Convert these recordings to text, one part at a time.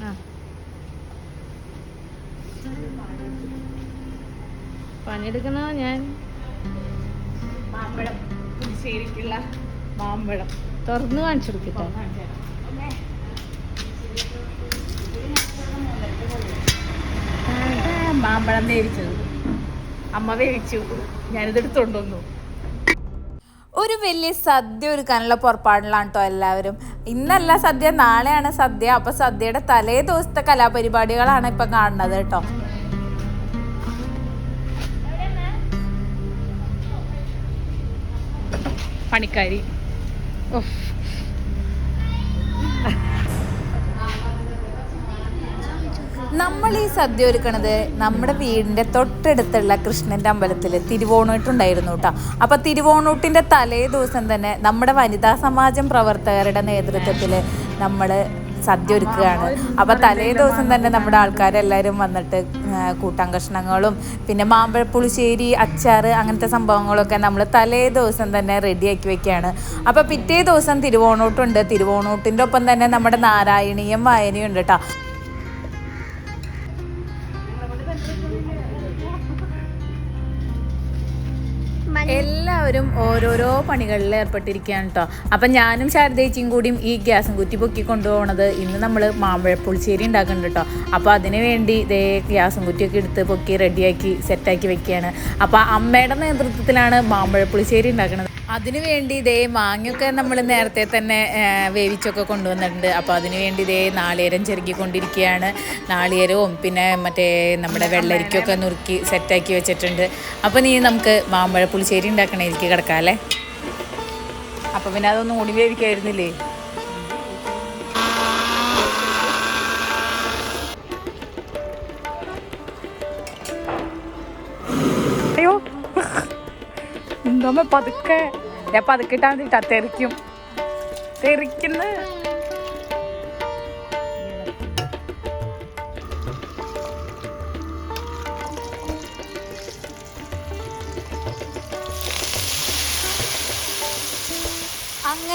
ആ. പണിയെടുക്കണോ ഞാൻ? മാമ്പഴം. പുളിശ്ശേരിക്കുള്ള മാമ്പഴം. തുറന്ന് കാണിച്ചു കൊടുക്കട്ടെ. മാമ്പഴം വേവിച്ചത്. അമ്മ വേവിച്ചു. ഞാനിത് എടുത്തോണ്ട് വന്നു. ഒരു വലിയ സദ്യ ഒരുക്കാനുള്ള പുറപ്പാടിലാണ് കേട്ടോ എല്ലാവരും. ഇന്നല്ല സദ്യ നാളെയാണ് സദ്യ. അപ്പൊ സദ്യയുടെ തലേ ദിവസത്തെ കലാപരിപാടികളാണ് ഇപ്പൊ കാണുന്നത് കേട്ടോ. പണിക്കാരി. നമ്മൾ ഈ സദ്യ ഒരുക്കണത് നമ്മുടെ വീടിന്റെ തൊട്ടടുത്തുള്ള കൃഷ്ണന്റെ അമ്പലത്തിൽ തിരുവോണൂട്ടുണ്ടായിരുന്നു കേട്ടോ. അപ്പൊ തിരുവോണൂട്ടിന്റെ തലേ ദിവസം തന്നെ നമ്മുടെ വനിതാ സമാജം പ്രവർത്തകരുടെ നേതൃത്വത്തിൽ നമ്മൾ സദ്യ ഒരുക്കുകയാണ്. അപ്പൊ തലേ ദിവസം തന്നെ നമ്മുടെ ആൾക്കാരെല്ലാവരും വന്നിട്ട് കൂട്ടം കഷ്ണങ്ങളും പിന്നെ മാമ്പഴപ്പുളിശ്ശേരി അച്ചാർ അങ്ങനത്തെ സംഭവങ്ങളൊക്കെ നമ്മൾ തലേ ദിവസം തന്നെ റെഡിയാക്കി വെക്കുകയാണ്. അപ്പൊ പിറ്റേ ദിവസം തിരുവോണൂട്ടുണ്ട്. തിരുവോണൂട്ടിന്റെ ഒപ്പം തന്നെ നമ്മുടെ നാരായണീയം വായനയും ഉണ്ട് കേട്ടോ. എല്ലാവരും ഓരോരോ പണികളിൽ ഏർപ്പെട്ടിരിക്കുകയാണ് കേട്ടോ അപ്പം ഞാനും ശാരദേച്ചിയും കൂടിയും ഈ ഗ്യാസും കുറ്റി പൊക്കി കൊണ്ടുപോകണത് ഇന്ന് നമ്മൾ മാമ്പഴപ്പുളിശ്ശേരി ഉണ്ടാക്കുന്നുണ്ട് കേട്ടോ അപ്പോൾ അതിന് വേണ്ടി ഇതേ ഗ്യാസും കുറ്റിയൊക്കെ എടുത്ത് പൊക്കി റെഡിയാക്കി സെറ്റാക്കി വെക്കുകയാണ്. അപ്പോൾ അമ്മയുടെ നേതൃത്വത്തിലാണ് മാമ്പഴപ്പുളിശ്ശേരി ഉണ്ടാക്കുന്നത് അതിനു വേണ്ടി ഇതേ മാങ്ങയൊക്കെ നമ്മൾ നേരത്തെ തന്നെ വേവിച്ചൊക്കെ കൊണ്ടുവന്നിട്ടുണ്ട്. അപ്പോൾ അതിനു വേണ്ടി ഇതേ നാളികേരം ചെറുക്കിക്കൊണ്ടിരിക്കുകയാണ് നാളികേരവും പിന്നെ മറ്റേ നമ്മുടെ വെള്ളരിക്കൊക്കെ നുറുക്കി സെറ്റാക്കി വെച്ചിട്ടുണ്ട്. അപ്പോൾ നീ നമുക്ക് മാമ്പഴ പുളിശ്ശേരി ഉണ്ടാക്കണേലേക്ക് കിടക്കാം അല്ലേ അപ്പോൾ പിന്നെ അതൊന്നും ഓടി വേവിക്കായിരുന്നില്ലേ? എന്തോമ്മ പതുക്കെ? ഞാൻ പതുക്കിട്ടാ മതിട്ടാ തെറിക്കും. തെറിക്കുന്ന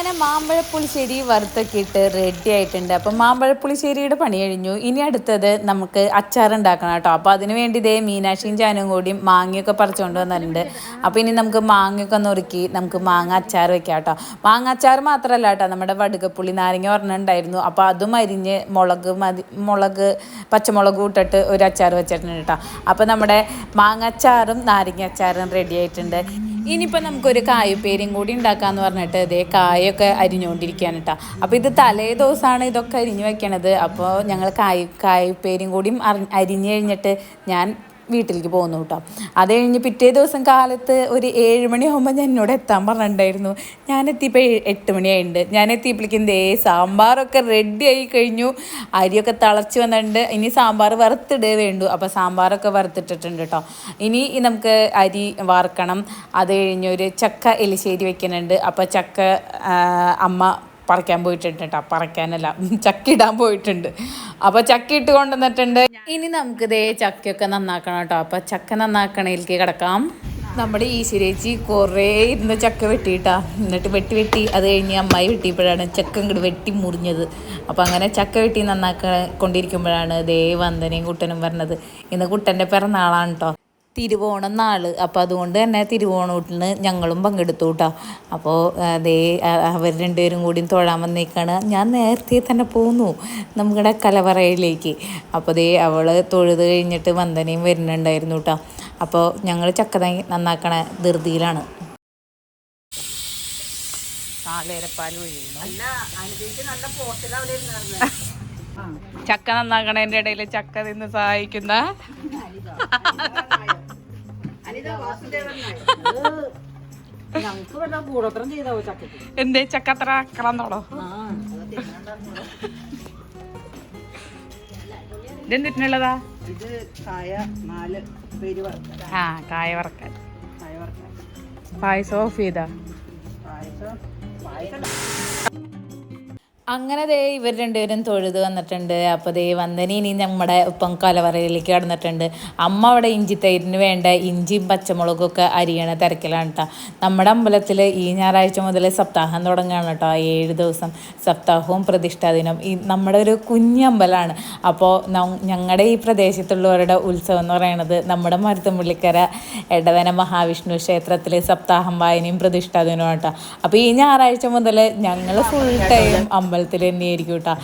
അങ്ങനെ മാമ്പഴപ്പുളിശ്ശേരി വറുത്തൊക്കെ ഇട്ട് റെഡി ആയിട്ടുണ്ട്. അപ്പം മാമ്പഴപ്പുളിശ്ശേരിയുടെ പണി കഴിഞ്ഞു. ഇനി അടുത്തത് നമുക്ക് അച്ചാർ ഉണ്ടാക്കണം കേട്ടോ. അപ്പോൾ അതിന് വേണ്ടി ഇതേ മീനാക്ഷിയും ചാനും കൂടി മാങ്ങയൊക്കെ പറിച്ചുകൊണ്ട് വന്നിട്ടുണ്ട്. അപ്പോൾ ഇനി നമുക്ക് മാങ്ങയൊക്കെ നുറുക്കി നമുക്ക് മാങ്ങ അച്ചാർ വെക്കാം കേട്ടോ. മാങ്ങ അച്ചാർ മാത്രമല്ല കേട്ടോ. നമ്മുടെ വടുകപ്പുളി നാരങ്ങ പറഞ്ഞിട്ടുണ്ടായിരുന്നു അപ്പോൾ അതും അരിഞ്ഞ് മുളക് മതി മുളക് പച്ചമുളക് ഇട്ടിട്ട് ഒരു അച്ചാർ വെച്ചിട്ടുണ്ട് കേട്ടോ. അപ്പോൾ നമ്മുടെ മാങ്ങ അച്ചാറും നാരങ്ങ അച്ചാറും റെഡി ആയിട്ടുണ്ട്. ഇനിയിപ്പോൾ നമുക്കൊരു കായപ്പേരും കൂടി ഉണ്ടാക്കാന്ന് പറഞ്ഞിട്ട് ഇതേ കായൊക്കെ അരിഞ്ഞുകൊണ്ടിരിക്കുകയാണ് കേട്ടോ അപ്പോൾ ഇത് തലേ ദിവസമാണ് ഇതൊക്കെ അരിഞ്ഞു വെക്കണത്. അപ്പോൾ ഞങ്ങൾ കായ കായപ്പേരും കൂടിയും അരിഞ്ഞു കഴിഞ്ഞിട്ട് ഞാൻ വീട്ടിലേക്ക് പോകുന്നു കേട്ടോ. അത് കഴിഞ്ഞ് പിറ്റേ ദിവസം കാലത്ത് ഒരു ഏഴ് മണിയാകുമ്പോൾ ഞാൻ എന്നോട് എത്താൻ പറഞ്ഞിട്ടുണ്ടായിരുന്നു. ഞാൻ എത്തിയപ്പോൾ എട്ട് മണിയായിട്ടുണ്ട് ഞാൻ എത്തിയപ്പോഴേക്കും ദേ സാമ്പാറൊക്കെ റെഡി ആയി കഴിഞ്ഞു. അരിയൊക്കെ തിളച്ച് വന്നിട്ടുണ്ട്. ഇനി സാമ്പാർ വറുത്തിടേ വേണ്ടു. അപ്പോൾ സാമ്പാറൊക്കെ വറുത്തിട്ടിട്ടുണ്ട് കേട്ടോ. ഇനി നമുക്ക് അരി വറുക്കണം. അത് കഴിഞ്ഞൊരു ചക്ക എലിശ്ശേരി വെക്കുന്നുണ്ട്. അപ്പോൾ ചക്ക അമ്മ പറിക്കാൻ പോയിട്ടുണ്ട് കേട്ടോ പറിക്കാനല്ല ചക്കിടാൻ പോയിട്ടുണ്ട്. അപ്പോൾ ചക്കിട്ട് കൊണ്ടുവന്നിട്ടുണ്ട്. ഇനി നമുക്ക് ഇതേ ചക്കയൊക്കെ നന്നാക്കണം കേട്ടോ അപ്പോൾ ചക്ക നന്നാക്കണേലേക്ക് കിടക്കാം. നമ്മുടെ ഈശ്വരേച്ചി കുറേ ഇരുന്ന് ചക്ക വെട്ടിയിട്ടാ. എന്നിട്ട് വെട്ടി വെട്ടി അത് കഴിഞ്ഞ് അമ്മായി വെട്ടിയപ്പോഴാണ് ചക്ക ഇങ്ങോട്ട് വെട്ടി മുറിഞ്ഞത്. അപ്പോൾ അങ്ങനെ ചക്ക വെട്ടി നന്നാക്ക കൊണ്ടിരിക്കുമ്പോഴാണ് ദേ വന്ദനയും കുട്ടനും പറഞ്ഞത് ഇന്ന് കുട്ടന്റെ പിറന്നാളാണ് കേട്ടോ തിരുവോണം നാൾ. അപ്പോൾ അതുകൊണ്ട് തന്നെ തിരുവോണൂട്ടിന് ഞങ്ങളും പങ്കെടുത്തു കേട്ടോ അപ്പോൾ അതേ അവർ രണ്ടുപേരും കൂടി തൊഴാൻ വന്നേക്കാണ്. ഞാൻ നേരത്തെ തന്നെ പോന്നു നമ്മുടെ കലവറയിലേക്ക്. അപ്പോൾ ദേ അവൾ തൊഴുത് കഴിഞ്ഞിട്ട് വന്ദനയും വരുന്നുണ്ടായിരുന്നു കേട്ടോ അപ്പോൾ ഞങ്ങൾ ചക്ക തേങ്ങ നന്നാക്കണ ധൃതിയിലാണ്. ചക്ക നന്നാക്കണതിന്റെ ഇടയിൽ ചക്ക തിന്ന് സഹായിക്കുന്ന എന്തേ ചക്കത്ര കളന്നോളോ ഇതെന്തിട്ടുള്ളതാ ഇത് കായ നാല് പേര് ആ കായ വറക്കാൻ. പായസം ഓഫ് ചെയ്താ? പായസം പായസം. അങ്ങനെ ദേ ഇവർ രണ്ടുപേരും തൊഴുത് വന്നിട്ടുണ്ട്. അപ്പോൾ ദേ വന്ദനി ഇനി നമ്മുടെ ഒപ്പം കലവറയിലേക്ക് കടന്നിട്ടുണ്ട്. അമ്മ അവിടെ ഇഞ്ചി തൈരിന് വേണ്ട ഇഞ്ചിയും പച്ചമുളകും ഒക്കെ അരിയണ തിരക്കിലാണ് കേട്ടോ നമ്മുടെ അമ്പലത്തിൽ ഈ ഞായറാഴ്ച മുതൽ സപ്താഹം തുടങ്ങുകയാണ് കേട്ടോ ഏഴ് ദിവസം സപ്താഹവും പ്രതിഷ്ഠാ ദിനം. ഈ നമ്മുടെ ഒരു കുഞ്ഞമ്പലമാണ് അപ്പോൾ ഞങ്ങളുടെ ഈ പ്രദേശത്തുള്ളവരുടെ ഉത്സവം എന്ന് പറയുന്നത് നമ്മുടെ മരുത്തുമ്പള്ളിക്കര എടവന മഹാവിഷ്ണു ക്ഷേത്രത്തിലെ സപ്താഹം വായനയും പ്രതിഷ്ഠാ ദിനവും കേട്ടോ അപ്പോൾ ഈ ഞായറാഴ്ച മുതൽ ഞങ്ങൾ ഫുൾ ടൈം അമ്പലത്തിൽ തന്നെയായിരിക്കും കേട്ടോ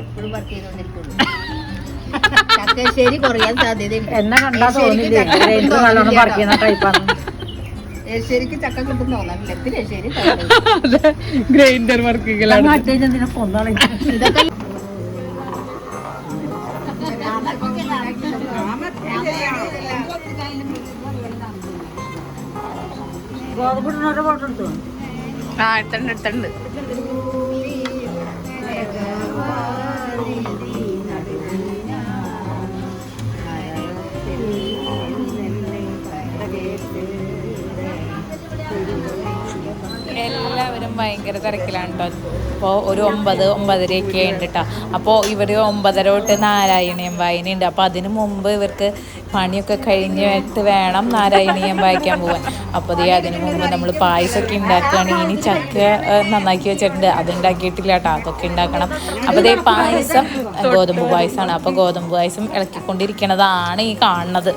എപ്പോഴും വർക്ക് ചെയ്തോണ്ടിരിക്കുള്ളൂ ചക്കശ്ശേരി കുറയാൻ സാധ്യതയുണ്ട്. എന്നെ കണ്ടാ തോന്നില്ലേ ഗ്രൈൻഡർ നല്ലോണം പറിക്കുന്ന ടൈപ്പാണ് ശരിക്കും ചക്ക കിട്ടും? തോന്നാറില്ല പിന്നെ ശരി ഗ്രൈൻഡർ വർക്കുകളാണ് ഇതൊക്കെ ആ എടുത്തുണ്ട് എടുത്തുണ്ട്. ഭയങ്കര തിരക്കിലാണ് കേട്ടോ അപ്പോൾ ഒരു ഒമ്പത് ഒമ്പതരയൊക്കെ ഉണ്ട് കേട്ടോ അപ്പോൾ ഇവർ ഒമ്പതര തൊട്ട് നാരായണീയം വായനയുണ്ട്. അപ്പോൾ അതിന് മുമ്പ് ഇവർക്ക് പണിയൊക്കെ കഴിഞ്ഞിട്ട് വേണം നാരായണീയം വായിക്കാൻ പോകാൻ അപ്പോൾ ദേ അതിന് മുമ്പ് നമ്മൾ പായസമൊക്കെ ഉണ്ടാക്കുകയാണെങ്കിൽ ഇനി ചക്ക നന്നാക്കി വെച്ചിട്ടുണ്ട്. അത് ഉണ്ടാക്കിയിട്ടില്ല കേട്ടോ അതൊക്കെ ഉണ്ടാക്കണം. അപ്പോൾ ദേ പായസം ഗോതമ്പ് പായസമാണ്. അപ്പോൾ ഗോതമ്പ് പായസം ഇളക്കിക്കൊണ്ടിരിക്കണതാണ് ഈ കാണുന്നത്.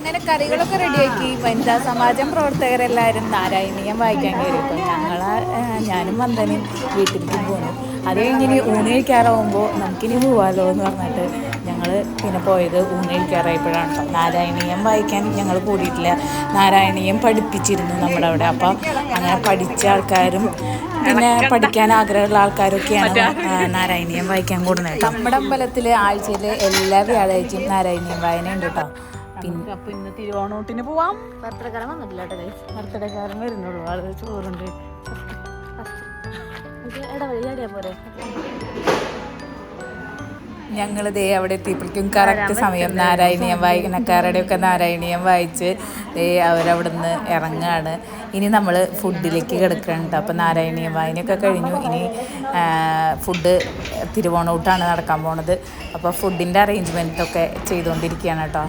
അങ്ങനെ കറികളൊക്കെ റെഡിയാക്കി. വനിതാ സമാജം പ്രവർത്തകരെല്ലാവരും നാരായണീയം വായിക്കാൻ കയറിയപ്പോൾ ഞങ്ങൾ ഞാനും വന്ദനും വീട്ടിലേക്ക് പോന്നു. അത് ഇങ്ങനെ ഊണ് കഴിക്കാറാവുമ്പോൾ നമുക്കിനി പോവാലോ എന്ന് പറഞ്ഞിട്ട് ഞങ്ങൾ പിന്നെ പോയത് ഊണ് നാരായണീയം വായിക്കാൻ ഞങ്ങൾ കൂടിയിട്ടില്ല. നാരായണീയം പഠിപ്പിച്ചിരുന്നു നമ്മുടെ അവിടെ. അപ്പോൾ അങ്ങനെ പഠിച്ച ആൾക്കാരും പിന്നെ പഠിക്കാൻ ആഗ്രഹമുള്ള ആൾക്കാരൊക്കെയാണ് നാരായണീയം വായിക്കാൻ കൂടുന്നത് നമ്മുടെ അമ്പലത്തിൽ ആഴ്ചയിൽ എല്ലാ വ്യാഴാഴ്ചയും നാരായണീയം വായന ഉണ്ട് കേട്ടോ പിന്നെ അപ്പൊ ഇന്ന് തിരുവോണോട്ടിന് പോവാം. പത്രക്കാരൻ വന്നിട്ടില്ല. ബർത്ത്ഡേക്കാരൻ വരുന്നുള്ളൂ. ആൾ ചോറുണ്ട്. പോരെ? ഞങ്ങൾ ദേ അവിടെ എത്തിയപ്പോഴേക്കും കറക്റ്റ് സമയം. നാരായണീയം വായിക്കണക്കാരുടെ ഒക്കെ നാരായണീയം വായിച്ച് ദേ അവരവിടുന്ന് ഇറങ്ങുകയാണ് ഇനി നമ്മൾ ഫുഡിലേക്ക് കിടക്കുന്നുണ്ട് അപ്പം അപ്പോൾ നാരായണീയം വായനയൊക്കെ കഴിഞ്ഞു. ഇനി ഫുഡ് തിരുവോണൂട്ടാണ് നടക്കാൻ പോണത്. അപ്പോൾ ഫുഡിന്റെ അറേഞ്ച്മെന്റൊക്കെ ചെയ്തുകൊണ്ടിരിക്കുകയാണ് കേട്ടോ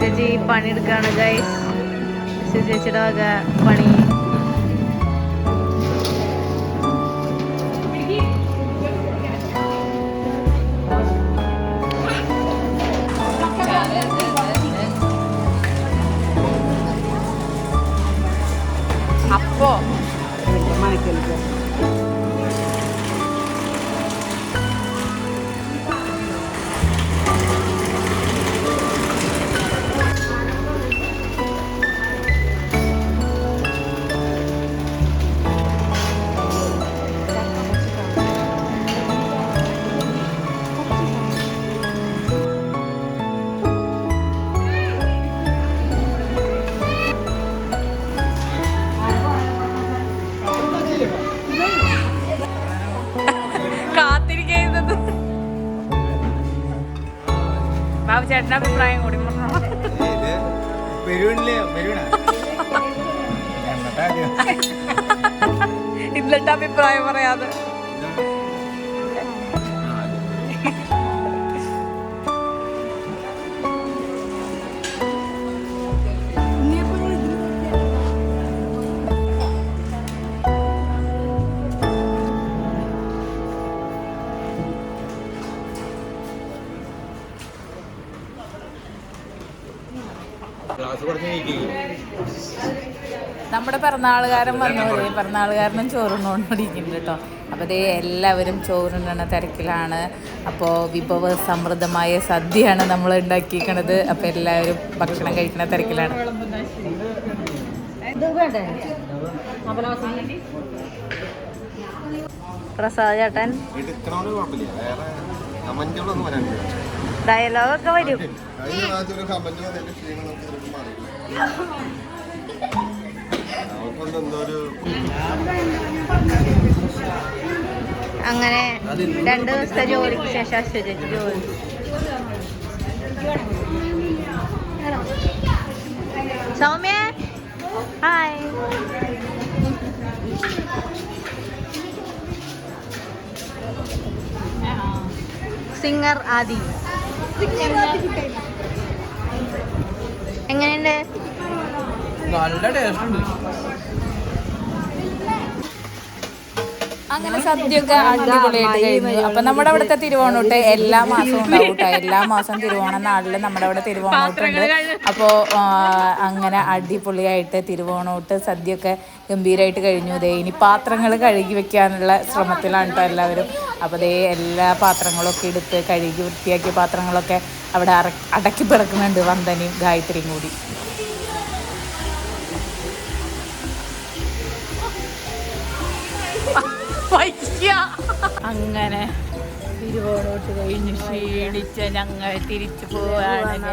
ചേച്ചി പണി എടുക്കാണ് ഗൈസ് ചേച്ചിയുടെ വക പണി. അപ്പോ അഭിപ്രായം പറയാതെ നമ്മുടെ പിറന്നാളുകാരൻ വന്നോളേ. പിറന്നാളുകാരനും ചോറുണ്ടോണ്ടിരിക്കുന്നുണ്ട് കേട്ടോ. അപ്പോൾ ദേ എല്ലാവരും ചോറുണ്ണണ തിരക്കിലാണ്. അപ്പോൾ വിഭവ സമൃദ്ധമായ സദ്യയാണ് നമ്മൾ ഉണ്ടാക്കിയിരിക്കണത്. അപ്പോൾ എല്ലാവരും ഭക്ഷണം കഴിക്കുന്ന തിരക്കിലാണ്. പ്രസാദ് ചേട്ടൻ. വീട്ടിൽ ഒക്കെ വരും. അങ്ങനെ രണ്ട് ദിവസത്തെ ജോലിക്ക് ശേഷം അശ്വതി ജോലി. Soumya hi singer Adi. എങ്ങനെയുണ്ട്? നല്ല ടേസ്റ്റ് ഉണ്ട്. അങ്ങനെ സദ്യയൊക്കെ അടിപൊളിയായിട്ട് കഴിഞ്ഞു അപ്പൊ നമ്മുടെ അവിടുത്തെ തിരുവോണൂട്ട് എല്ലാ മാസവും ഉണ്ടാവും എല്ലാ മാസം തിരുവോണ നാളിൽ നമ്മുടെ അവിടെ തിരുവോണൂട്ടുണ്ട്. അപ്പോൾ അങ്ങനെ അടിപൊളിയായിട്ട് തിരുവോണൂട്ട് സദ്യയൊക്കെ ഗംഭീരമായിട്ട് കഴിഞ്ഞു. ദേ ഇനി പാത്രങ്ങൾ കഴുകി വെക്കാനുള്ള ശ്രമത്തിലാണ് കേട്ടോ എല്ലാവരും. അപ്പോൾ ദേ എല്ലാ പാത്രങ്ങളൊക്കെ എടുത്ത് കഴുകി വൃത്തിയാക്കിയ പാത്രങ്ങളൊക്കെ അവിടെ അടക്കി പിറക്കുന്നുണ്ട് വന്ദനയും ഗായത്രിയും കൂടി. അങ്ങനെ തിരുവോണോട്ട് കഴിഞ്ഞ് ക്ഷീണിച്ച് ഞങ്ങൾ തിരിച്ചു പോവാണ്.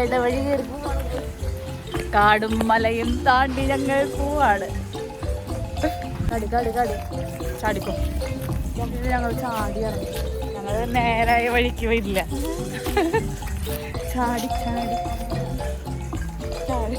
ഇടവഴി കാടും മലയും താണ്ടി ഞങ്ങൾ പോവാണ്. കടി കടി കടി. ചാടിക്കും. ഇത് ഞങ്ങൾ ചാടി ഇറങ്ങി. ഞങ്ങൾ നേരായ വഴിക്ക് വരില്ല. ചാടി ചാടി. ചാടി.